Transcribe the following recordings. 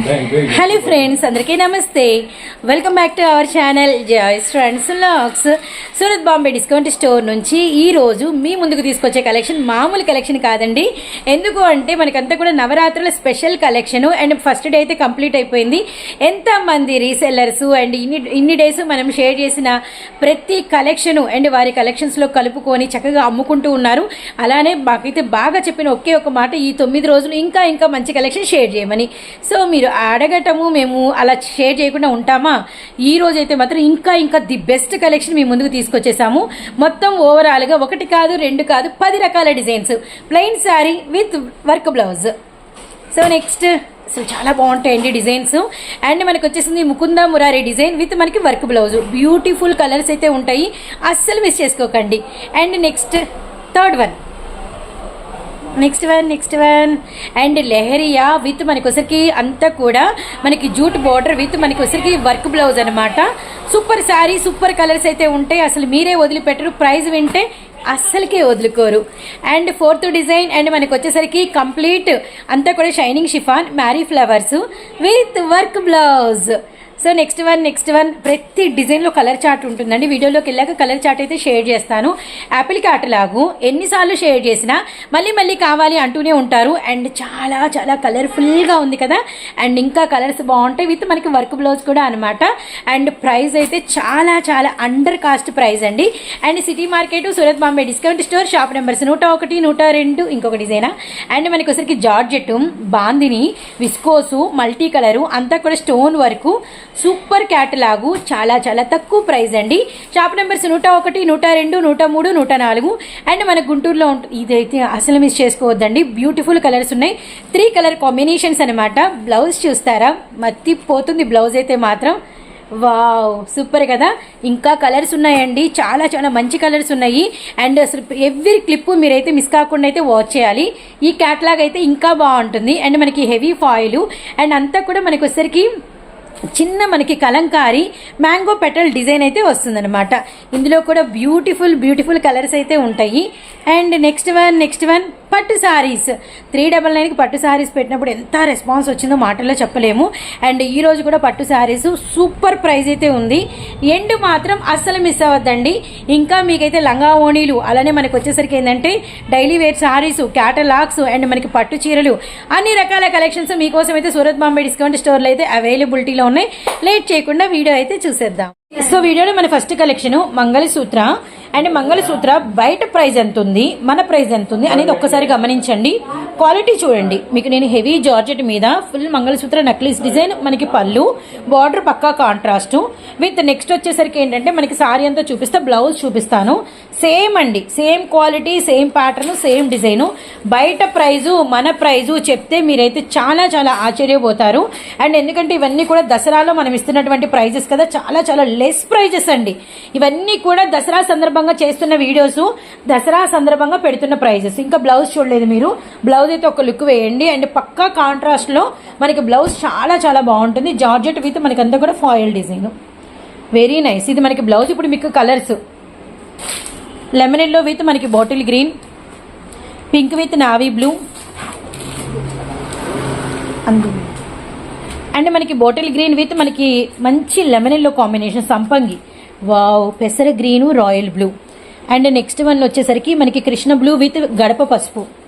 Hello friends అందరికీ నమస్తే. Welcome back to our channel Joy's friends lakhs Surat Bombay discount store నుంచి ఈ రోజు మీ ముందుకు తీసుకొచ్చే కలెక్షన్ మామూలు కలెక్షన్ కాదండి. ఎందుకు అంటే మనకంతా కూడా నవరాత్రుల special collection and first day అయితే కంప్లీట్ అయిపోయింది. ఎంతమంది రీసెల్లర్స్ అండ్ ఇన్ని ఇన్ని డేస్ మనం షేర్ చేసిన ప్రతి కలెక్షను అండ్ వారి కలెక్షన్స్లో కలుపుకొని చక్కగా అమ్ముకుంటూ ఉన్నారు. అలానే మాకైతే బాగా చెప్పిన ఒకే ఒక మాట ఈ తొమ్మిది రోజులు ఇంకా ఇంకా మంచి కలెక్షన్ షేర్ చేయమని. సో మీరు అడగటము మేము అలా షేర్ చేయకుండా ఉంటామా? ఈ అయితే మాత్రం ఇంకా ఇంకా ది బెస్ట్ కలెక్షన్ మీ ముందుకు తీసుకొచ్చేసాము. మొత్తం ఓవరాల్గా ఒకటి కాదు రెండు కాదు పది రకాల designs plain sari with work blouse so next అసలు చాలా బాగుంటాయండి డిజైన్స్ అండ్ మనకు వచ్చేసింది ముకుంద మురారి డిజైన్ విత్ మనకి వర్క్ బ్లౌజ్ బ్యూటిఫుల్ కలర్స్ అయితే ఉంటాయి. అస్సలు మిస్ చేసుకోకండి. And next third one next one next one and lehariya with మనకొసరికి అంతా కూడా మనకి జూట్ బార్డర్ విత్ మనకొసరికి వర్క్ బ్లౌజ్ అనమాట సూపర్ శారీ సూపర్ కలర్స్ అయితే ఉంటాయి. అసలు మీరే వదిలిపెట్టరు. ప్రైస్ వింటే అస్సలకే వదులుకోరు. అండ్ ఫోర్త్ డిజైన్ అండ్ మనకు వచ్చేసరికి కంప్లీట్ అంతా కూడా shining chiffon marry flowers with work blouse so next one next one ప్రతి డిజైన్లో కలర్ చార్ట్ ఉంటుందండి. వీడియోలోకి వెళ్ళాక కలర్ చార్ట్ అయితే షేర్ చేస్తాను. యాపిల్ చార్ట్ లాగు ఎన్నిసార్లు షేర్ చేసినా మళ్ళీ మళ్ళీ కావాలి అంటూనే ఉంటారు. అండ్ చాలా చాలా కలర్ఫుల్గా ఉంది కదా. అండ్ ఇంకా కలర్స్ బాగుంటాయి విత్ మనకి వర్క్ బ్లౌజ్ కూడా అనమాట అండ్ ప్రైస్ అయితే చాలా చాలా అండర్ కాస్ట్ ప్రైస్ అండి. And city market Surat Bombay discount store shop numbers నూట ఒకటి నూట రెండు ఇంకొక డిజైనా అండ్ మనకి వచ్చరికి georgette bandhani viscose multi colour అంతా కూడా స్టోన్ వర్క్ సూపర్ క్యాటలాగు చాలా చాలా తక్కువ ప్రైస్ అండి. షాప్ నెంబర్స్ నూట ఒకటి నూట రెండు నూట మూడు నూట నాలుగు. అండ్ మన గుంటూరులో ఉంటుంది ఇదైతే అసలు మిస్ చేసుకోవద్దండి. బ్యూటిఫుల్ కలర్స్ ఉన్నాయి. త్రీ కలర్ కాంబినేషన్స్ అనమాట బ్లౌజ్ చూస్తారా? మత్తి పోతుంది బ్లౌజ్ అయితే మాత్రం. వావ్ సూపర్ కదా. ఇంకా కలర్స్ ఉన్నాయండి. చాలా చాలా మంచి కలర్స్ ఉన్నాయి. అండ్ అసలు ఎవ్రీ క్లిప్ మీరైతే మిస్ కాకుండా అయితే వాచ్ చేయాలి. ఈ క్యాట్లాగ్ అయితే ఇంకా బాగుంటుంది. అండ్ మనకి హెవీ ఫాయిల్ అండ్ అంతా కూడా మనకి వచ్చరికి చిన్న మనకి కలంకారీ మ్యాంగో పెటల్ డిజైన్ అయితే వస్తుందన్నమాట. ఇందులో కూడా బ్యూటిఫుల్ బ్యూటిఫుల్ కలర్స్ అయితే ఉంటాయి. And next one next one పట్టు శారీస్ త్రీ డబల్ నైన్కి పట్టు శారీస్ పెట్టినప్పుడు ఎంత రెస్పాన్స్ వచ్చిందో మాటల్లో చెప్పలేము. అండ్ ఈ రోజు కూడా పట్టు శారీస్ సూపర్ ప్రైస్ అయితే ఉంది. ఎండ్ మాత్రం అస్సలు మిస్ అవ్వద్దండి. ఇంకా మీకైతే లంగా ఓణీలు అలానే మనకు వచ్చేసరికి ఏంటంటే daily wear saris catalogues and మనకి పట్టు చీరలు అన్ని రకాల కలెక్షన్స్ మీకోసం అయితే సూరత్ బాంబే డిస్కౌంట్ స్టోర్లో అయితే అవైలబిలిటీలో ఉన్నాయి. లేట్ చేయకుండా వీడియో అయితే చూసేద్దాం. సో వీడియోలో మన first collection mangalsutra. And mangalsutra బయట ప్రైస్ ఎంత ఉంది మన ప్రైస్ ఎంత ఉంది అనేది ఒక్కసారి గమనించండి. క్వాలిటీ చూడండి. మీకు నేను హెవీ జార్జెట్ మీద ఫుల్ మంగళసూత్ర నెక్లెస్ డిజైన్ మనకి పళ్ళు బార్డర్ పక్కా కాంట్రాస్ట్. విత్ నెక్స్ట్ వచ్చేసరికి ఏంటంటే మనకి సారీ అంతా చూపిస్తే బ్లౌజ్ చూపిస్తాను. సేమ్ అండి. Same quality same pattern same design. బయట ప్రైజు మన ప్రైజు చెప్తే మీరైతే చాలా చాలా ఆశ్చర్యపోతారు. అండ్ ఎందుకంటే ఇవన్నీ కూడా దసరాలో మనం ఇస్తున్నటువంటి ప్రైజెస్ కదా చాలా చాలా లెస్ ప్రైజెస్ అండి. ఇవన్నీ కూడా దసరా సందర్భంగా చేస్తున్న వీడియోస్ దసరా సందర్భంగా పెడుతున్న ప్రైజెస్ ఇంకా బ్లౌజ్ చూడలేదు మీరు. బ్లౌజ్ అయితే ఒక లుక్ వేయండి. అండ్ పక్కా కాంట్రాస్ట్లో మనకి బ్లౌజ్ చాలా చాలా బాగుంటుంది. జార్జెట్ విత్ మనకి అంతా కూడా ఫాయిల్ డిజైన్ వెరీ నైస్ ఇది మనకి బ్లౌజ్ ఇప్పుడు మీకు కలర్స్ లెమనెడ్లో విత్ మనకి bottle green pink with navy blue and మనకి బాటిల్ గ్రీన్ విత్ మనకి మంచి లెమన్ కాంబినేషన్ సంపంగి. వావ్ పెసర green royal blue. And next one వచ్చేసరికి మనకి కృష్ణ బ్లూ విత్ గడప పసుపు.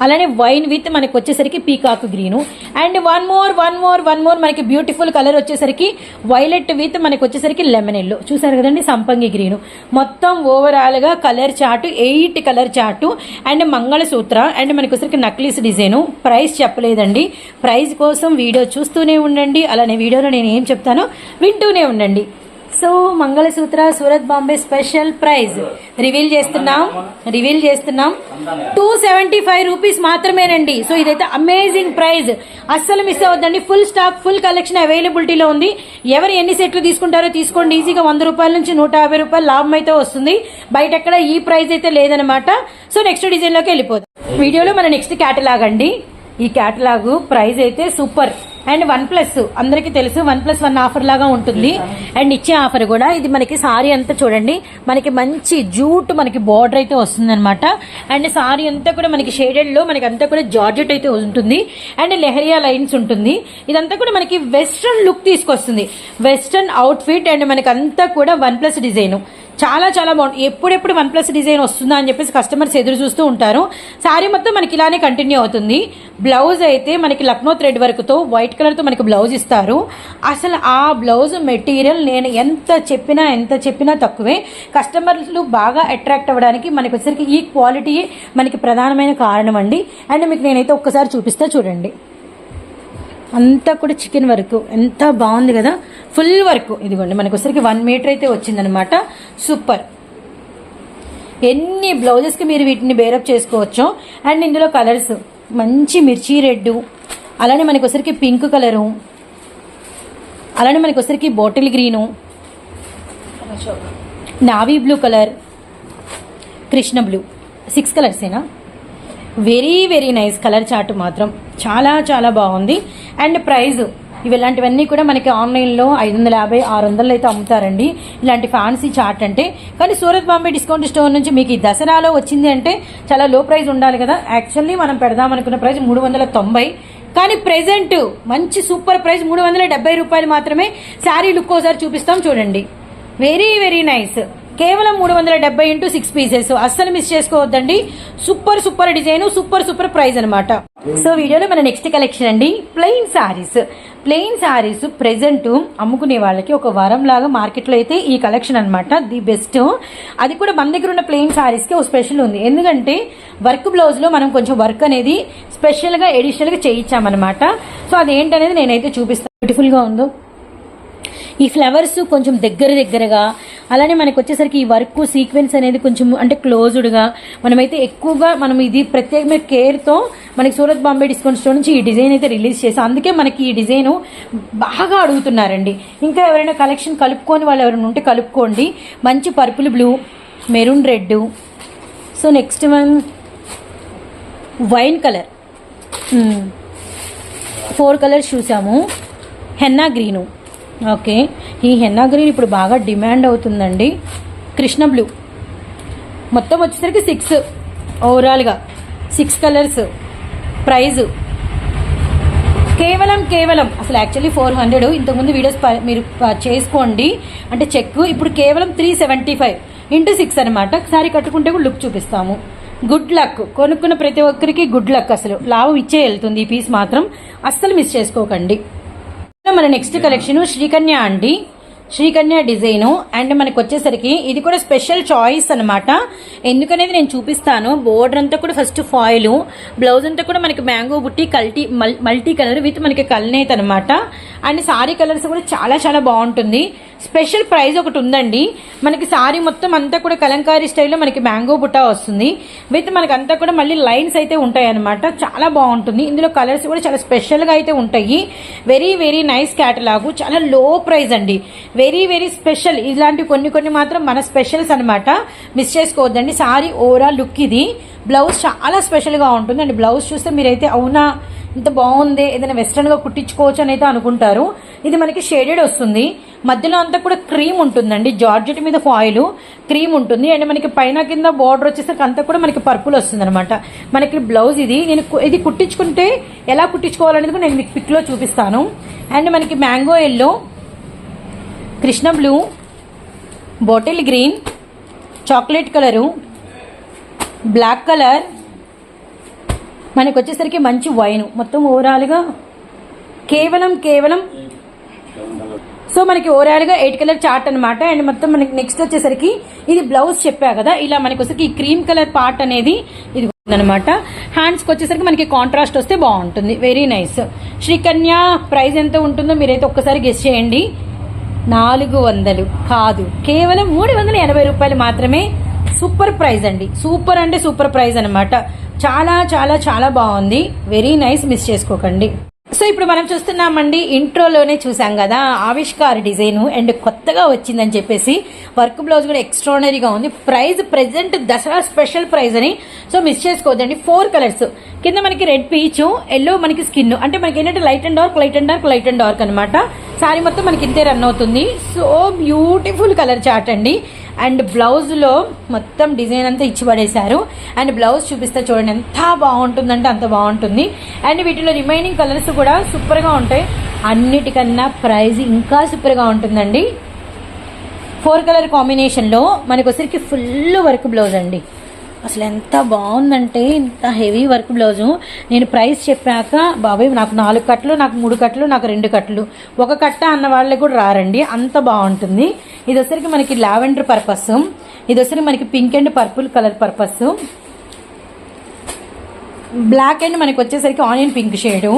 అలానే వైన్ విత్ మనకి వచ్చేసరికి peacock green. And one more one more one more మనకి బ్యూటిఫుల్ కలర్ వచ్చేసరికి వైలెట్ విత్ మనకి వచ్చేసరికి లెమన్ ఎల్లో. చూసారు కదండి? సంపంగి గ్రీను. మొత్తం ఓవరాల్గా colour chart eight colour chart and mangalsutra. And మనకి వచ్చరికి నక్లీస్ డిజైను. ప్రైస్ చెప్పలేదండి. ప్రైస్ కోసం వీడియో చూస్తూనే ఉండండి. అలానే వీడియోలో నేను ఏం చెప్తానో వింటూనే ఉండండి. So mangalsutra Surat Bombay special price. Reveal చేస్తున్నాం రివీల్ చేస్తున్నాం. టూ సెవెంటీ ఫైవ్ రూపీస్ మాత్రమేనండి. సో ఇదైతే అమేజింగ్ ప్రైజ్. అస్సలు మిస్ అవ్వద్దండి. ఫుల్ స్టాక్ ఫుల్ కలెక్షన్ అవైలబిలిటీలో ఉంది. ఎవరు ఎన్ని సెట్లు తీసుకుంటారో తీసుకోండి. ఈజీగా వంద రూపాయల నుంచి నూట యాభై రూపాయలు లాభం అయితే వస్తుంది. బయట ఎక్కడ ఈ ప్రైజ్ అయితే లేదనమాట సో నెక్స్ట్ డిజైన్లోకి వెళ్ళిపోదాం. వీడియోలో మన నెక్స్ట్ క్యాటలాగ్ అండి. ఈ క్యాటలాగ్ ప్రైస్ అయితే సూపర్. అండ్ వన్ ప్లస్ అందరికీ తెలుసు వన్ ప్లస్ వన్ ఆఫర్ లాగా ఉంటుంది. అండ్ ఇచ్చే ఆఫర్ కూడా ఇది మనకి సారీ అంతా చూడండి మనకి మంచి జూట్ మనకి బార్డర్ అయితే వస్తుంది అనమాట అండ్ సారీ అంతా కూడా మనకి షేడెడ్లో మనకి అంతా కూడా జార్జెట్ అయితే ఉంటుంది. అండ్ లెహరియా లైన్స్ ఉంటుంది. ఇదంతా కూడా మనకి వెస్ట్రన్ లుక్ తీసుకొస్తుంది. వెస్ట్రన్ అవుట్ ఫిట్ అండ్ మనకి అంతా కూడా వన్ ప్లస్ డిజైన్. చాలా చాలా బాగుంది ఎప్పుడెప్పుడు వన్ ప్లస్ డిజైన్ వస్తుందా అని చెప్పేసి కస్టమర్స్ ఎదురు చూస్తూ ఉంటారు. శారీ మొత్తం మనకి ఇలానే కంటిన్యూ అవుతుంది. బ్లౌజ్ అయితే మనకి లక్నో థ్రెడ్ వర్క్తో వైట్ కలర్తో మనకి బ్లౌజ్ ఇస్తారు. అసలు ఆ బ్లౌజ్ మెటీరియల్ నేను ఎంత చెప్పినా ఎంత చెప్పినా తక్కువే. కస్టమర్లు బాగా అట్రాక్ట్ అవ్వడానికి మనకి వచ్చేసరికి ఈ క్వాలిటీ మనకి ప్రధానమైన కారణం అండి. అండ్ మీకు నేనైతే ఒక్కసారి చూపిస్తా చూడండి. అంతా కూడా చికెన్ వర్క్. ఎంత బాగుంది కదా? Full work. ఇదిగోండి మనకు వన్ మీటర్ అయితే వచ్చిందనమాట. సూపర్. ఎన్ని బ్లౌజెస్కి మీరు వీటిని బేరప్ చేసుకోవచ్చు అండ్ ఇందులో కలర్స్. మంచి మిర్చి రెడ్ అలానే మనకొసరికి పింక్ కలరు అలానే మనకొసరికి bottle green navy blue colour Krishna blue. Six కలర్సేనా? Very very nice colour chart మాత్రం. చాలా చాలా బాగుంది. అండ్ ప్రైస్ ఇవి ఇలాంటివన్నీ కూడా మనకి ఆన్లైన్లో ఐదు వందల యాభై ఆరు వందలు అయితే అమ్ముతారండి. ఇలాంటి ఫ్యాన్సీ చార్ట్ అంటే. కానీ సూరత్ బాంబే డిస్కౌంట్ స్టోర్ నుంచి మీకు ఈ దసరాలో వచ్చింది అంటే చాలా లో ప్రైస్ ఉండాలి కదా. యాక్చువల్లీ మనం పెడదాం అనుకున్న ప్రైస్ మూడు వందల తొంభై. కానీ ప్రెసెంట్ మంచి సూపర్ ప్రైస్ మూడు వందల డెబ్బై రూపాయలు మాత్రమే శారీ లుక్ ఒకసారి చూపిస్తాం చూడండి. Very very nice. కేవలం మూడు వందల డెబ్బై ఇంటూ సిక్స్ పీసెస్. అస్సలు మిస్ చేసుకోవద్దండి. Super super design super super price అనమాట సో వీడియోలో మన నెక్స్ట్ కలెక్షన్ అండి. Plain saris plain saris present అమ్ముకునే వాళ్ళకి ఒక వారం లాగా మార్కెట్లో అయితే ఈ కలెక్షన్ అనమాట ది బెస్ట్ అది కూడా మన దగ్గర ఉన్న ప్లెయిన్ సారీస్కి ఒక స్పెషల్ ఉంది. ఎందుకంటే వర్క్ బ్లౌజ్లో మనం కొంచెం వర్క్ అనేది స్పెషల్గా ఎడిషనల్గా చేయించామన్నమాట. సో అదేంటనేది నేనైతే చూపిస్తాను బ్యూటిఫుల్గా ఉందో. ఈ ఫ్లవర్స్ కొంచెం దగ్గర దగ్గరగా అలానే మనకు వచ్చేసరికి ఈ వర్క్ సీక్వెన్స్ అనేది కొంచెం అంటే క్లోజ్డ్గా మనమైతే ఎక్కువగా మనం ఇది ప్రత్యేకమైన కేర్తో మనకి సూరత్ బాంబే డిస్కౌంట్ స్టోర్ నుంచి ఈ డిజైన్ అయితే రిలీజ్ చేసాం అందుకే మనకి ఈ డిజైన్ బాగా అడుగుతున్నారండి. ఇంకా ఎవరైనా కలెక్షన్ కలుపుకొని వాళ్ళు ఎవరైనా ఉంటే కలుపుకోండి. మంచి purple blue maroon red. So next one wine colour. Four colours చూసాము. Henna green. ఓకే. ఈ హెన్నా గ్రీన్ ఇప్పుడు బాగా డిమాండ్ అవుతుందండి. కృష్ణ బ్లూ. మొత్తం వచ్చేసరికి సిక్స్ ఓవరాల్గా సిక్స్ కలర్స్ ప్రైజ్ కేవలం కేవలం అసలు యాక్చువల్లీ ఫోర్ హండ్రెడ్ ఇంతకుముందు వీడియోస్ మీరు చేసుకోండి. అంటే చెక్ ఇప్పుడు కేవలం three seventy five into six అనమాట సారీ కట్టుకుంటే కూడా లుక్ చూపిస్తాము. గుడ్ లక్ కొనుక్కున్న ప్రతి ఒక్కరికి గుడ్ లక్ అసలు. లాభం ఇచ్చే వెళ్తుంది ఈ పీస్ మాత్రం. అస్సలు మిస్ చేసుకోకండి. మన నెక్స్ట్ కలెక్షన్ శ్రీకన్య అండి. శ్రీకన్య డిజైన్. అండ్ మనకు వచ్చేసరికి ఇది కూడా స్పెషల్ చాయిస్ అనమాట ఎందుకనేది నేను చూపిస్తాను. బోర్డర్ అంతా కూడా ఫస్ట్ ఫాయిల్. బ్లౌజ్ అంతా కూడా మనకి మ్యాంగో బుట్టి కల్టీ మల్- మల్టీ కలర్ విత్ మనకి కల్నేత్ అనమాట అండ్ సారీ కలర్స్ కూడా చాలా చాలా బాగుంటుంది. స్పెషల్ ప్రైస్ ఒకటి ఉందండి. మనకి సారీ మొత్తం అంతా కూడా కలంకారీ స్టైల్లో మనకి మ్యాంగో బుట్ట వస్తుంది. విత్ మనకి అంతా కూడా మళ్ళీ లైన్స్ అయితే ఉంటాయి అనమాట చాలా బాగుంటుంది. ఇందులో కలర్స్ కూడా చాలా స్పెషల్గా అయితే ఉంటాయి. Very very nice catalogue. చాలా లో ప్రైస్ అండి. వెరీ వెరీ స్పెషల్ ఇలాంటి కొన్ని కొన్ని మాత్రం మన స్పెషల్స్ అనమాట మిస్ చేసుకోవద్దండి. సారీ ఓవరాల్ లుక్ ఇది. బ్లౌజ్ చాలా స్పెషల్గా ఉంటుంది. అండ్ బ్లౌజ్ చూస్తే మీరైతే అవునా ఇంత బాగుంది ఏదైనా వెస్ట్రన్గా కుట్టించుకోవచ్చు అని అయితే అనుకుంటారు. ఇది మనకి షేడెడ్ వస్తుంది. మధ్యలో అంతా కూడా క్రీమ్ ఉంటుందండి. జార్జెట్ మీద ఫాయిల్ క్రీమ్ ఉంటుంది. అండ్ మనకి పైన కింద బార్డర్ వచ్చేసరికి అంతా కూడా మనకి పర్పుల్ వస్తుంది అనమాట మనకి బ్లౌజ్ ఇది. నేను కు- ఇది కుట్టించుకుంటే ఎలా కుట్టించుకోవాలనేది కూడా నేను మీకు పిక్లో చూపిస్తాను. అండ్ మనకి mango yellow Krishna blue bottle green chocolate colour black colour. మనకు వచ్చేసరికి మంచి వైన్. మొత్తం ఓవరాల్గా కేవలం కేవలం సో మనకి ఓవరాల్గా ఎయిట్ కలర్ చార్ట్ అనమాట అండ్ మొత్తం మనకి నెక్స్ట్ వచ్చేసరికి ఇది బ్లౌజ్ చెప్పా కదా. ఇలా మనకి వచ్చేసరికి ఈ క్రీమ్ కలర్ పార్ట్ అనేది ఇది అనమాట హ్యాండ్స్కి వచ్చేసరికి మనకి కాంట్రాస్ట్ వస్తే బాగుంటుంది. వెరీ నైస్ శ్రీకన్య ప్రైస్ ఎంత ఉంటుందో మీరైతే ఒక్కసారి గెస్ట్ చేయండి. నాలుగు వందలు. కాదు కేవలం మూడు వందల ఎనభై రూపాయలు మాత్రమే సూపర్ ప్రైజ్ అండి. సూపర్ అంటే సూపర్ ప్రైజ్ అనమాట చాలా చాలా చాలా బాగుంది. వెరీ నైస్ మిస్ చేసుకోకండి. సో ఇప్పుడు మనం చూస్తున్నామండి ఇంట్రోలోనే చూసాం కదా ఆవిష్కార్ డిజైన్ అండ్ కొత్తగా వచ్చిందని చెప్పేసి వర్క్ బ్లౌజ్ కూడా ఎక్స్ట్రానరీగా ఉంది. Price present Dasara special price అని. సో మిస్ చేసుకోవద్దండి ఫోర్ కలర్స్. కింద మనకి రెడ్ పీచు ఎల్లో మనకి స్కిన్. అంటే మనకి ఏంటంటే light and dark light and dark light and dark అనమాట సారీ మొత్తం మనకి ఇంతే రన్ అవుతుంది. సో బ్యూటిఫుల్ కలర్ చార్ట్ అండి. అండ్ బ్లౌజ్లో మొత్తం డిజైన్ అంతా ఇచ్చి పడేశారు. అండ్ బ్లౌజ్ చూపిస్తే చూడండి ఎంత బాగుంటుందంటే అంత బాగుంటుంది. అండ్ వీటిలో రిమైనింగ్ కలర్స్ కూడా సూపర్గా ఉంటాయి. అన్నిటికన్నా ప్రైస్ ఇంకా సూపర్గా ఉంటుందండి. ఫోర్ కలర్ కాంబినేషన్లో మనకు వచ్చరికి ఫుల్ వర్క్ బ్లౌజ్ అండి. అసలు ఎంత బాగుందంటే ఇంత హెవీ వర్క్ బ్లౌజు. నేను ప్రైస్ చెప్పాక బాబాయ్ నాకు నాలుగు కట్టలు నాకు మూడు కట్టలు నాకు రెండు కట్టలు ఒక కట్ట అన్న వాళ్ళకి కూడా రారండి. అంత బాగుంటుంది. ఇది వచ్చరికి మనకి లావెండర్ పర్పస్. ఇది వచ్చరికి మనకి pink and purple colour purpose. Black and మనకి వచ్చేసరికి ఆనియన్ పింక్ షేడు.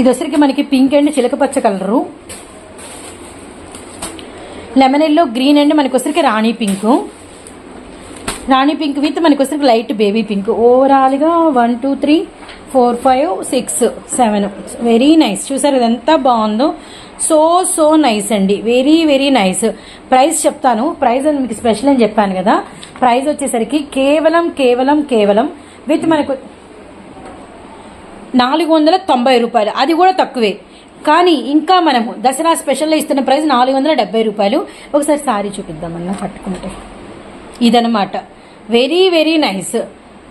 ఇది వచ్చరికి మనకి pink and చిలకపచ్చ colour. Lemon yellow green and మనకి వచ్చరికి rani pink. Rani pink with మనకి వస్తే లైట్ బేబీ పింక్. ఓవరాల్గా one two three four five six seven very nice చూసారు ఇదంతా బాగుందో? సో సో నైస్ అండి. వెరీ వెరీ నైస్ ప్రైస్ చెప్తాను. ప్రైస్ అని మీకు స్పెషల్ అని చెప్పాను కదా. ప్రైస్ వచ్చేసరికి కేవలం కేవలం కేవలం విత్ మనకు నాలుగు వందల తొంభై రూపాయలు. అది కూడా తక్కువే. కానీ ఇంకా మనము దసరా స్పెషల్లో ఇస్తున్న ప్రైస్ నాలుగు వందల డెబ్బై రూపాయలు. ఒకసారి సారీ చూపిద్దామన్నా పట్టుకుంటే. ఇదనమాట very very nice.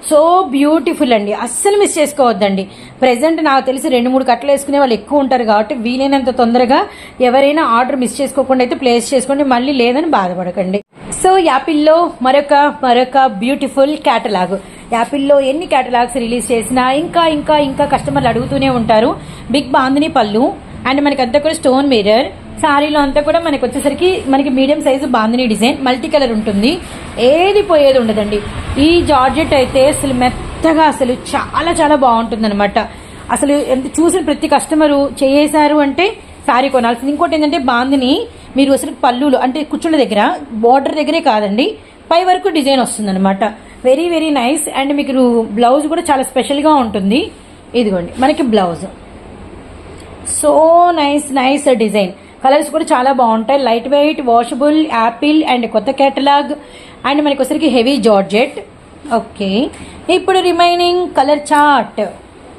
So beautiful అండి. అస్సలు మిస్ చేసుకోవద్దండి. ప్రెసెంట్ నాకు తెలిసి రెండు మూడు కట్టలు వేసుకునే వాళ్ళు ఎక్కువ ఉంటారు కాబట్టి వీలైనంత తొందరగా ఎవరైనా ఆర్డర్ మిస్ చేసుకోకుండా అయితే ప్లేస్ చేసుకోండి. మళ్ళీ లేదని బాధపడకండి. సో యాపిల్లో మరొక మరొక బ్యూటిఫుల్ క్యాటలాగ్. యాపిల్లో ఎన్ని క్యాటలాగ్స్ రిలీజ్ చేసినా ఇంకా ఇంకా ఇంకా కస్టమర్లు అడుగుతూనే ఉంటారు. బిగ్ బాందిని పళ్ళు. అండ్ మనకి అంతా కూడా స్టోన్ మిర్రర్. సారీలో అంతా కూడా మనకి వచ్చేసరికి మనకి medium size bandhani design multi colour ఉంటుంది. ఏది పోయేది ఉండదండి. ఈ జార్జెట్ అయితే అసలు మెత్తగా అసలు చాలా చాలా బాగుంటుంది అనమాట అసలు ఎంత చూసిన ప్రతి కస్టమరు చేసారు అంటే శారీ కొనాల్సింది. ఇంకోటి ఏంటంటే బాందిని మీరు అసలు పళ్ళులు అంటే కుచ్చుళ్ళ దగ్గర బార్డర్ దగ్గరే కాదండి పై వరకు డిజైన్ వస్తుంది అనమాట వెరీ వెరీ నైస్ అండ్ మీకు బ్లౌజ్ కూడా చాలా స్పెషల్గా ఉంటుంది. ఇదిగోండి మనకి blouse. So nice nice design. Colours కూడా చాలా బాగుంటాయి. Light weight washable Apple and కొత్త కేటలాగ్ అండ్ మనకి వచ్చరికి హెవీ జార్జెట్ ఓకే ఇప్పుడు remaining colour chart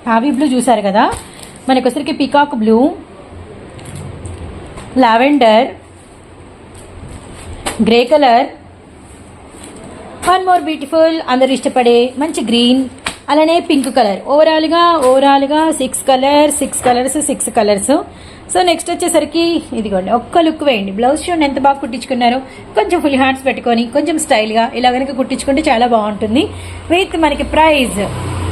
navy blue చూసారు కదా? మనకి వచ్చరికి peacock blue lavender grey colour one more beautiful అందరు ఇష్టపడే మంచి గ్రీన్ అలానే పింక్ కలర్ ఓవరాల్గా ఓవరాల్గా six colour six colours six colours so next వచ్చేసరికి ఇదిగోండి ఒక్క లుక్ వేయండి. బ్లౌజ్ చూడండి ఎంత బాగా కుట్టించుకున్నారు. కొంచెం ఫుల్ హ్యాండ్స్ పెట్టుకొని కొంచెం స్టైల్గా ఇలా కనుక కుట్టించుకుంటే చాలా బాగుంటుంది. విత్ మనకి ప్రైస్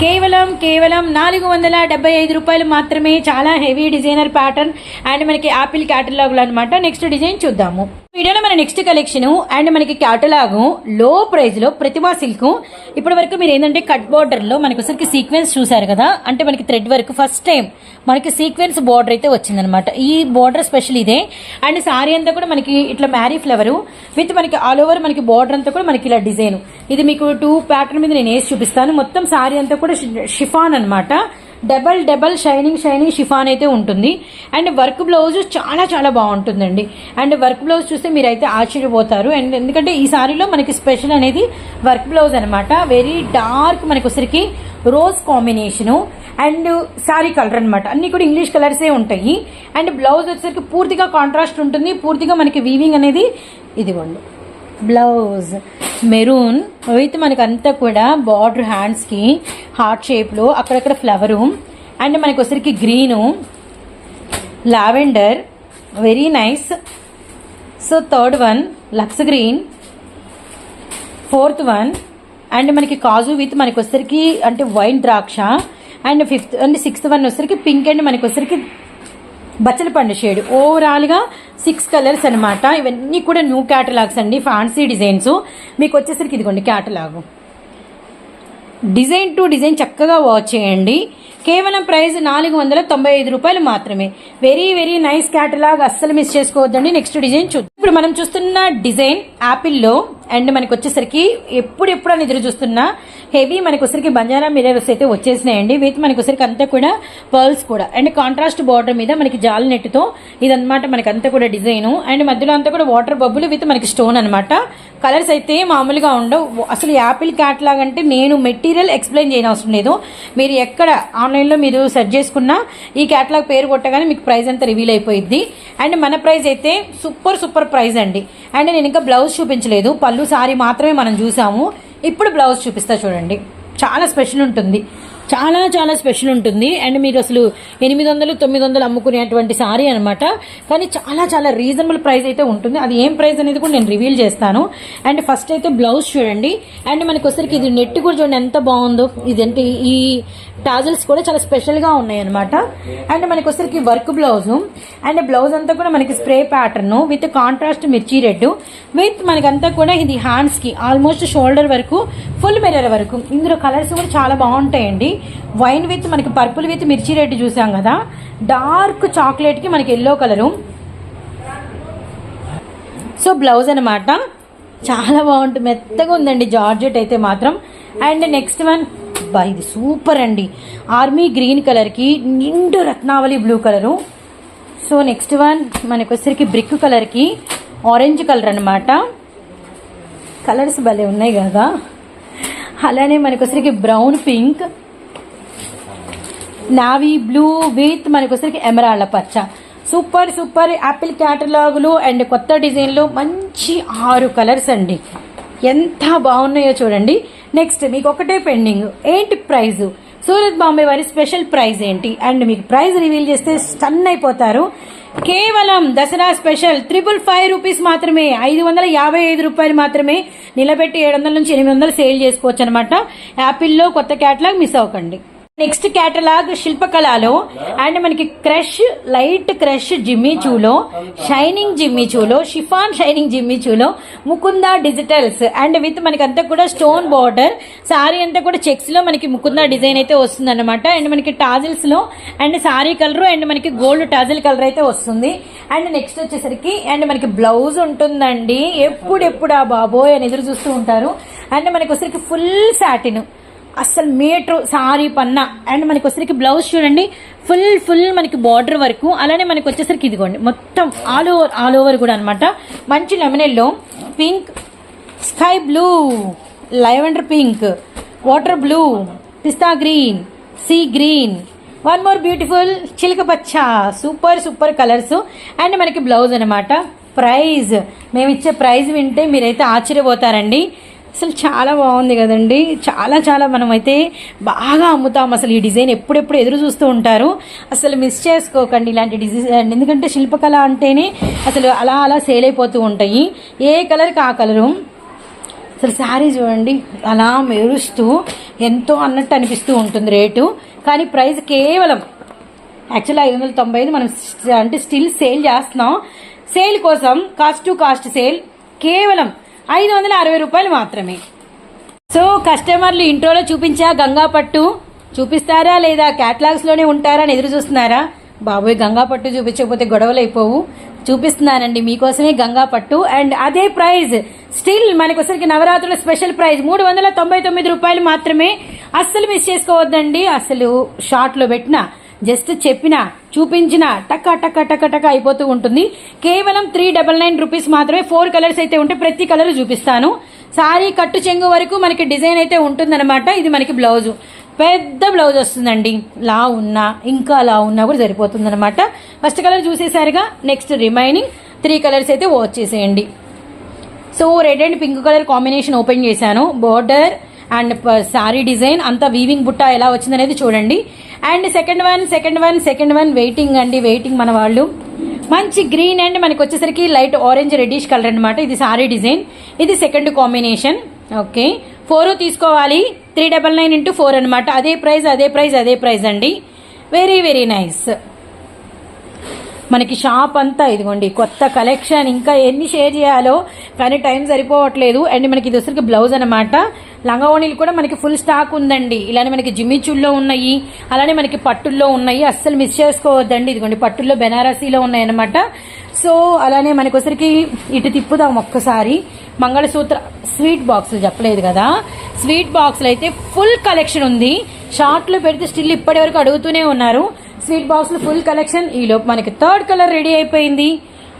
కేవలం కేవలం నాలుగు వందల డెబ్బై ఐదు రూపాయలు మాత్రమే చాలా హెవీ డిజైనర్ ప్యాటర్న్ అండ్ మనకి యాపిల్ క్యాటలాగ్ అనమాట నెక్స్ట్ డిజైన్ చూద్దాము. వీడియోలో మన నెక్స్ట్ కలెక్షన్ అండ్ మనకి క్యాటలాగ్లో ప్రైస్లో ప్రతిభా సిల్క్ ఇప్పటి వరకు మీరు ఏంటంటే కట్ బార్డర్లో మనకి ఒకసారికి సీక్వెన్స్ చూసారు కదా? అంటే మనకి థ్రెడ్ వర్క్ ఫస్ట్ టైం మనకి సీక్వెన్స్ బార్డర్ అయితే వచ్చిందనమాట ఈ బార్డర్ స్పెషల్ ఇదే. అండ్ సారీ అంతా కూడా మనకి ఇట్లా మ్యారీ ఫ్లవర్ విత్ మనకి ఆల్ ఓవర్ మనకి బార్డర్ అంతా కూడా మనకి ఇలా డిజైన్ ఇది మీకు టూ ప్యాటర్న్ మీద నేను వేసి చూపిస్తాను. మొత్తం సారీ అంతా కూడా షిఫాన్ అనమాట double double shining shining chiffon అయితే ఉంటుంది. అండ్ వర్క్ బ్లౌజ్ చాలా చాలా బాగుంటుందండి. అండ్ వర్క్ బ్లౌజ్ చూస్తే మీరైతే ఆశ్చర్యపోతారు. అండ్ ఎందుకంటే ఈ సారీలో మనకి స్పెషల్ అనేది వర్క్ బ్లౌజ్ అనమాట వెరీ డార్క్ మనకి వచ్చరికి rose combination. And sari colour అనమాట అన్ని కూడా ఇంగ్లీష్ కలర్సే ఉంటాయి. అండ్ బ్లౌజ్ వచ్చేసరికి పూర్తిగా కాంట్రాస్ట్ ఉంటుంది. పూర్తిగా మనకి వీవింగ్ అనేది ఇదిగోండి. బ్లౌజ్ మెరూన్ విత్ మనకు అంతా కూడా బార్డర్ హ్యాండ్స్కి హార్ట్ షేప్లో అక్కడక్కడ ఫ్లవరు అండ్ మనకి వచ్చరికి green lavender very nice. So third one Lux green. Fourth one and మనకి కాజు విత్ మనకి వచ్చరికి అంటే వైన్ ద్రాక్ష and fifth and sixth one వచ్చరికి పింక్ అండ్ మనకి వచ్చరికి బచ్చల పండు షేడ్. ఓవరాల్గా సిక్స్ కలర్స్ అనమాట ఇవన్నీ కూడా న్యూ క్యాటలాగ్స్ అండి. ఫ్యాన్సీ డిజైన్స్ మీకు వచ్చేసరికి ఇదిగోండి క్యాటలాగు డిజైన్ టు డిజైన్ చక్కగా వాచ్ చేయండి. కేవలం ప్రైస్ నాలుగు వందల తొంభై ఐదు రూపాయలు మాత్రమే. వెరీ వెరీ నైస్ క్యాటలాగ్ అస్సలు మిస్ చేసుకోవద్దండి. నెక్స్ట్ డిజైన్ చూద్దాం ఇప్పుడు మనం చూస్తున్న డిజైన్ యాపిల్లో అండ్ మనకు వచ్చేసరికి ఎప్పుడెప్పుడు అని ఎదురు చూస్తున్నా హెవీ మనకు వచ్చరికి బంజారా మిరర్స్ అయితే వచ్చేసినాయండి. విత్ మనకు వచ్చరికి అంతా కూడా పర్ల్స్ కూడా. అండ్ కాంట్రాస్ట్ బార్డర్ మీద మనకి జాల్ నెట్తో ఇదనమాట మనకి అంతా కూడా డిజైన్. అండ్ మధ్యలో అంతా కూడా వాటర్ బబ్బులు విత్ మనకి స్టోన్ అనమాట కలర్స్ అయితే మామూలుగా ఉండవు. అసలు యాపిల్ క్యాట్లాగ్ అంటే నేను మెటీరియల్ ఎక్స్ప్లెయిన్ చేయని అవసరం లేదు. మీరు ఎక్కడ ఆన్లైన్లో మీరు సెర్చ్ చేసుకున్నా ఈ క్యాట్లాగ్ పేరు కొట్టగానే మీకు ప్రైస్ అంతా రివీల్ అయిపోయింది అండ్ మన ప్రైస్ అయితే సూపర్ సూపర్ ప్రైస్ అండి. అండ్ నేను ఇంకా బ్లౌజ్ చూపించలేదు. పళ్ళు సారీ మాత్రమే మనం చూసాము. ఇప్పుడు బ్లౌజ్ చూపిస్తా చూడండి. చాలా స్పెషల్ ఉంటుంది. చాలా చాలా స్పెషల్ ఉంటుంది. అండ్ మీరు అసలు ఎనిమిది వందలు తొమ్మిది వందలు అమ్ముకునేటువంటి సారీ అనమాట కానీ చాలా చాలా రీజనబుల్ ప్రైస్ అయితే ఉంటుంది. అది ఏం ప్రైస్ అనేది కూడా నేను రివీల్ చేస్తాను. అండ్ ఫస్ట్ అయితే బ్లౌజ్ చూడండి. అండ్ మనకి ఇది నెట్ కూడా చూడండి ఎంత బాగుందో. ఇదంటే? ఈ టాజల్స్ కూడా చాలా స్పెషల్గా ఉన్నాయి అనమాట అండ్ మనకి వచ్చరికి వర్క్ బ్లౌజ్. అండ్ బ్లౌజ్ అంతా కూడా మనకి స్ప్రే ప్యాటర్న్ విత్ కాంట్రాస్ట్ మిర్చి రెడ్ విత్ మనకంతా కూడా ఇది హ్యాండ్స్కి ఆల్మోస్ట్ షోల్డర్ వరకు ఫుల్ మిర్రర్ వరకు. ఇందులో కలర్స్ కూడా చాలా బాగుంటాయండి. వైన్ విత్ మనకి పర్పుల్ విత్ మిర్చి రెడ్ చూసాం కదా. డార్క్ చాక్లెట్కి మనకి ఎల్లో కలరు సో బ్లౌజ్ అనమాట చాలా బాగుంటుంది. మెత్తగా ఉందండి జార్జెట్ అయితే మాత్రం. అండ్ నెక్స్ట్ వన్ అబ్బా ఇది సూపర్ అండి. ఆర్మీ గ్రీన్ కలర్కి నిండు Ratnavali blue colour. So next one మనకు వచ్చేసరికి బ్రిక్ కలర్కి ఆరెంజ్ కలర్ అనమాట కలర్స్ భలే ఉన్నాయి కదా. అలానే మనకు వచ్చరికి brown pink. Navy blue with మనకు వచ్చరికి ఎమరాళ్ళ పచ్చ. సూపర్ సూపర్ యాపిల్ క్యాటలాగులు అండ్ కొత్త డిజైన్లు మంచి ఆరు కలర్స్ అండి. ఎంత బాగున్నాయో చూడండి. నెక్స్ట్ మీకు ఒకటే పెండింగ్ ఏంటి ప్రైజ్ సూరత్ బాంబే వారి స్పెషల్ ప్రైజ్ ఏంటి? అండ్ మీకు ప్రైజ్ రివీల్ చేస్తే స్టన్ అయిపోతారు. కేవలం Dasara special triple five rupees మాత్రమే ఐదు వందల యాభై ఐదు రూపాయలు మాత్రమే నిలబెట్టి ఏడు వందల నుంచి ఎనిమిది వందలు సేల్ చేసుకోవచ్చు అనమాట యాపిల్లో కొత్త క్యాట్లాగ్ మిస్ అవ్వకండి. నెక్స్ట్ క్యాటలాగ్ శిల్పకళలో అండ్ మనకి క్రష్ లైట్ క్రష్ జిమ్మి చూలో షైనింగ్ జిమ్మి చూలో షిఫాన్ షైనింగ్ జిమ్మి చూలో ముకుంద డిజిటల్స్. అండ్ విత్ మనకి అంతా కూడా స్టోన్ బార్డర్ సారీ అంతా కూడా చెక్స్లో మనకి ముకుంద డిజైన్ అయితే వస్తుంది అనమాట అండ్ మనకి టాజిల్స్లో అండ్ సారీ కలర్ అండ్ మనకి గోల్డ్ టాజిల్ కలర్ అయితే వస్తుంది. అండ్ నెక్స్ట్ వచ్చేసరికి అండ్ మనకి బ్లౌజ్ ఉంటుందండి. ఎప్పుడెప్పుడు ఆ బాబోయ్ అని ఎదురు చూస్తూ ఉంటారు. అండ్ మనకి వచ్చరికి ఫుల్ సాటిన్. అసలు మీటర్ సారీ పన్న. అండ్ మనకి వచ్చేసరికి బ్లౌజ్ చూడండి ఫుల్ ఫుల్ మనకి బార్డర్ వరకు. అలానే మనకి వచ్చేసరికి ఇదిగోండి మొత్తం ఆల్ ఓవర్ ఆల్ ఓవర్ కూడా అనమాట మంచి lemon yellow pink sky blue lavender pink water blue pista green sea green. One more beautiful చిలక పచ్చ. Super super colours. అండ్ మనకి బ్లౌజ్ అనమాట ప్రైజ్. మేము ఇచ్చే ప్రైజ్ వింటే మీరైతే ఆశ్చర్యపోతారండి. అసలు చాలా బాగుంది కదండి. చాలా చాలా మనమైతే బాగా అమ్ముతాం. అసలు ఈ డిజైన్ ఎప్పుడెప్పుడు ఎదురు చూస్తూ ఉంటారు. అసలు మిస్ చేసుకోకండి ఇలాంటి డిజైన్. ఎందుకంటే శిల్పకళ అంటేనే అసలు అలా అలా సేల్ అయిపోతూ ఉంటాయి. ఏ కలర్కి ఆ కలరు? అసలు శారీ చూడండి అలా మెరుస్తూ ఎంతో అన్నట్టు అనిపిస్తూ ఉంటుంది రేటు. కానీ ప్రైస్ కేవలం యాక్చువల్ ఐదు వందల తొంభై ఐదు మనం అంటే స్టిల్ సేల్ చేస్తున్నాం. సేల్ కోసం కాస్ట్ టు కాస్ట్ సేల్ కేవలం ఐదు వందల అరవై రూపాయలు మాత్రమే. సో కస్టమర్లు ఇంట్రోలో చూపించా గంగా పట్టు చూపిస్తారా లేదా క్యాట్లాగ్స్లోనే ఉంటారా అని ఎదురు చూస్తున్నారా? బాబోయ్ గంగా పట్టు చూపించకపోతే గొడవలు అయిపోవు. చూపిస్తున్నానండి మీకోసమే గంగా పట్టు అండ్ అదే ప్రైజ్. స్టిల్ మనకొసరికి నవరాత్రుల స్పెషల్ ప్రైజ్. మూడు వందల తొంభై తొమ్మిది రూపాయలు మాత్రమే. అస్సలు మిస్ చేసుకోవద్దండి. అసలు షార్ట్లో పెట్టినా పెట్టిన జస్ట్ చెప్పిన చూపించిన టక్క టక్క టక్క టక్క అయిపోతూ ఉంటుంది. కేవలం త్రీ డబల్ నైన్ రూపీస్ మాత్రమే ఫోర్ కలర్స్ అయితే ఉంటే ప్రతి కలర్ చూపిస్తాను. సారీ కట్టు చెంగు వరకు మనకి డిజైన్ అయితే ఉంటుందన్నమాట. ఇది మనకి బ్లౌజ్. పెద్ద బ్లౌజ్ వస్తుందండి. లా ఉన్నా ఇంకా లా ఉన్నా కూడా సరిపోతుంది అనమాట ఫస్ట్ కలర్ చూసేసారుగా నెక్స్ట్ రిమైనింగ్ త్రీ కలర్స్ అయితే వాచ్ చేసేయండి so red and pink colour combination open చేశాను. బోర్డర్ అండ్ శారీ డిజైన్ అంతా వీవింగ్ బుట్ట ఎలా వచ్చిందనేది చూడండి. And second one second one second one waiting అండి వెయిటింగ్ మన వాళ్ళు. మంచి గ్రీన్ అండ్ మనకి వచ్చేసరికి లైట్ ఆరెంజ్ రెడ్డిష్ కలర్ అనమాట ఇది సారీ డిజైన్. ఇది సెకండ్ కాంబినేషన్ ఓకే ఫోర్ తీసుకోవాలి. Three double nine into four అనమాట అదే ప్రైస్ అదే ప్రైస్ అదే ప్రైస్ అండి. వెరీ వెరీ నైస్ మనకి షాప్ అంతా ఇదిగోండి కొత్త కలెక్షన్. ఇంకా ఎన్ని షేర్ చేయాలో కానీ టైం సరిపోవట్లేదు. అండ్ మనకి ఇది వచ్చరికి బ్లౌజ్ అనమాట లంగావోణీలు కూడా మనకి ఫుల్ స్టాక్ ఉందండి. ఇలానే మనకి జిమ్మిచుల్లో ఉన్నాయి. అలానే మనకి పట్టుల్లో ఉన్నాయి. అస్సలు మిస్ చేసుకోవద్దండి. ఇదిగోండి పట్టుల్లో బెనారసీలో ఉన్నాయి అనమాట సో అలానే మనకి వచ్చరికి ఇటు తిప్పుదాం ఒక్కసారి. మంగళసూత్ర స్వీట్ బాక్సులు చెప్పలేదు కదా. స్వీట్ బాక్సులు అయితే ఫుల్ కలెక్షన్ ఉంది. షార్ట్లో పెడితే స్టిల్ ఇప్పటి వరకు అడుగుతూనే ఉన్నారు. Sweet box full collection. ఈ లోపు మనకి థర్డ్ కలర్ రెడీ అయిపోయింది.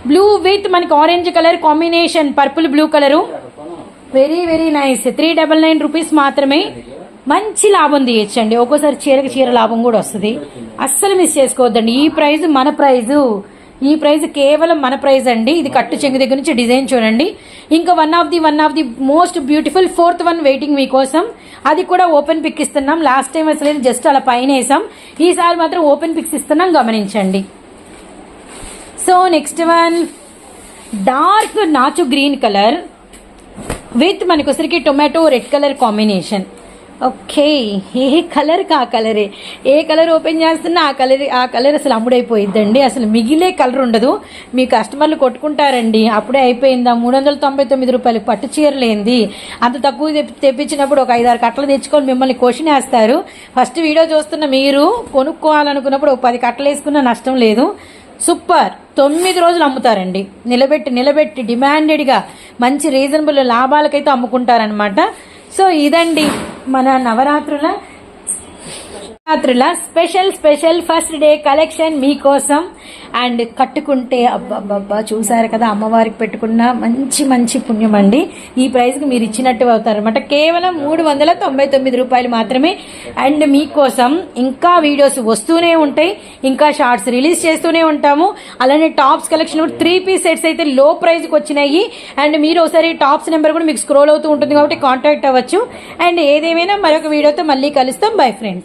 బ్లూ విత్ మనకి orange colour combination purple blue colour. Very very nice. Three double nine rupees మాత్రమే. మంచి లాభం తీయచ్చండి. ఒక్కోసారి చీరకి చీర లాభం కూడా వస్తుంది. అస్సలు మిస్ చేసుకోవద్దండి. ఈ ప్రైజ్ మన ప్రైజు. ఈ ప్రైజ్ కేవలం మన ప్రైజ్ అండి. ఇది కట్టు చెంగు దగ్గర నుంచి డిజైన్ చూడండి. ఇంకా one of the one of the most beautiful fourth one waiting మీకోసం. అది కూడా ఓపెన్ పిక్ ఇస్తున్నాం. లాస్ట్ టైం అసలు జస్ట్ అలా పైన వేసాం. ఈసారి మాత్రం ఓపెన్ పిక్స్ ఇస్తున్నాం. గమనించండి. సో నెక్స్ట్ వన్ డార్క్ నాచు green colour with మనకొసరికి tomato red colour combination okay. A colour కా కలరే? ఏ కలర్ ఓపెన్ చేస్తున్నా ఆ కలర్ ఆ కలర్ అసలు అమ్ముడైపోయిద్దండి. అసలు మిగిలే కలర్ ఉండదు. మీ కస్టమర్లు కొట్టుకుంటారండి. అప్పుడే అయిపోయిందా? మూడు వందల తొంభై తొమ్మిది రూపాయలు పట్టు చీరలేంది. అంత తక్కువ తెప్పి- తెప్పించినప్పుడు ఒక ఐదారు కట్టలు తెచ్చుకొని మిమ్మల్ని క్వశ్చన్ వేస్తారు ఫస్ట్ వీడియో చూస్తున్న మీరు కొనుక్కోవాలనుకున్నప్పుడు ఒక పది కట్టలు వేసుకున్న నష్టం లేదు. సూపర్. తొమ్మిది రోజులు అమ్ముతారండి. నిలబెట్టి నిలబెట్టి డిమాండెడ్గా మంచి రీజనబుల్ లాభాలకైతే అమ్ముకుంటారనమాట సో ఇదండి. మన నవరాత్రుల నవరాత్రుల special special first day collection మీకోసం. అండ్ కట్టుకుంటే అబ్బబ్బబ్బా చూసారు కదా అమ్మవారికి పెట్టుకున్న మంచి మంచి పుణ్యం అండి. ఈ ప్రైస్కి మీరు ఇచ్చినట్టు అవుతారు అనమాట కేవలం మూడు వందల తొంభై తొమ్మిది రూపాయలు మాత్రమే. అండ్ మీకోసం ఇంకా వీడియోస్ వస్తూనే ఉంటాయి. ఇంకా షార్ట్స్ రిలీజ్ చేస్తూనే ఉంటాము. అలానే టాప్స్ కలెక్షన్ కూడా త్రీ పీస్ సెట్స్ అయితే లో ప్రైస్కి వచ్చినాయి. అండ్ మీరు ఒకసారి టాప్స్ నెంబర్ కూడా మీకు స్క్రోల్ అవుతూ ఉంటుంది కాబట్టి కాంటాక్ట్ అవ్వచ్చు. అండ్ ఏదేమైనా మరొక వీడియోతో మళ్ళీ కలుస్తాం. Bye friends.